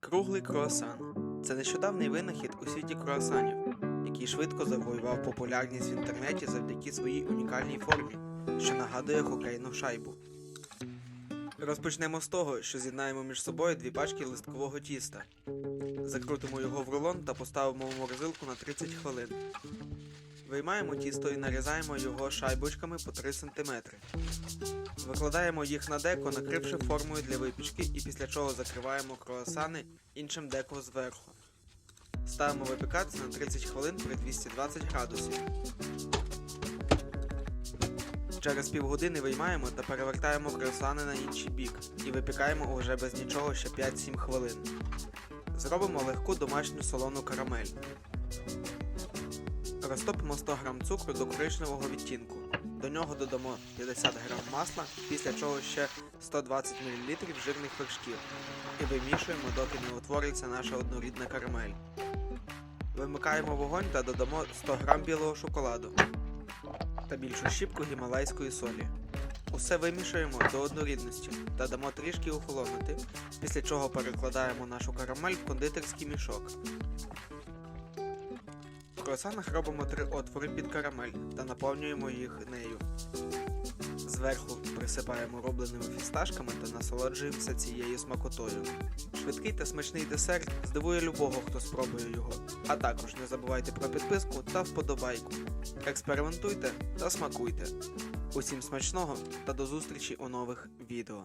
Круглий круасан це нещодавний винахід у світі круасанів, який швидко завоював популярність в інтернеті завдяки своїй унікальній формі, що нагадує хокейну шайбу. Розпочнемо з того, що з'єднаємо між собою дві пачки листкового тіста. Закрутимо його в рулон та поставимо в морозилку на 30 хвилин. Виймаємо тісто і нарізаємо його шайбочками по 3 см. Викладаємо їх на деко, накривши формою для випічки, і після чого закриваємо круасани іншим деко зверху. Ставимо випікатися на 30 хвилин при 220 градусів. Через півгодини виймаємо та перевертаємо круасани на інший бік і випікаємо уже без нічого ще 5-7 хвилин. Зробимо легку домашню солону карамель. Розтопимо 100 г цукру до коричневого відтінку. До нього додамо 50 г масла, після чого ще 120 мл жирних вершків. І вимішуємо, доки не утвориться наша однорідна карамель. Вимикаємо вогонь та додамо 100 г білого шоколаду та більшу щіпку гімалайської солі. Усе вимішуємо до однорідності та дамо трішки охолонути, після чого перекладаємо нашу карамель в кондитерський мішок. Круасанах робимо три отвори під карамель та наповнюємо їх нею. Зверху присипаємо рубленими фісташками та насолоджуємося цією смакотою. Швидкий та смачний десерт здивує любого, хто спробує його. А також не забувайте про підписку та вподобайку. Експериментуйте та смакуйте. Усім смачного та до зустрічі у нових відео.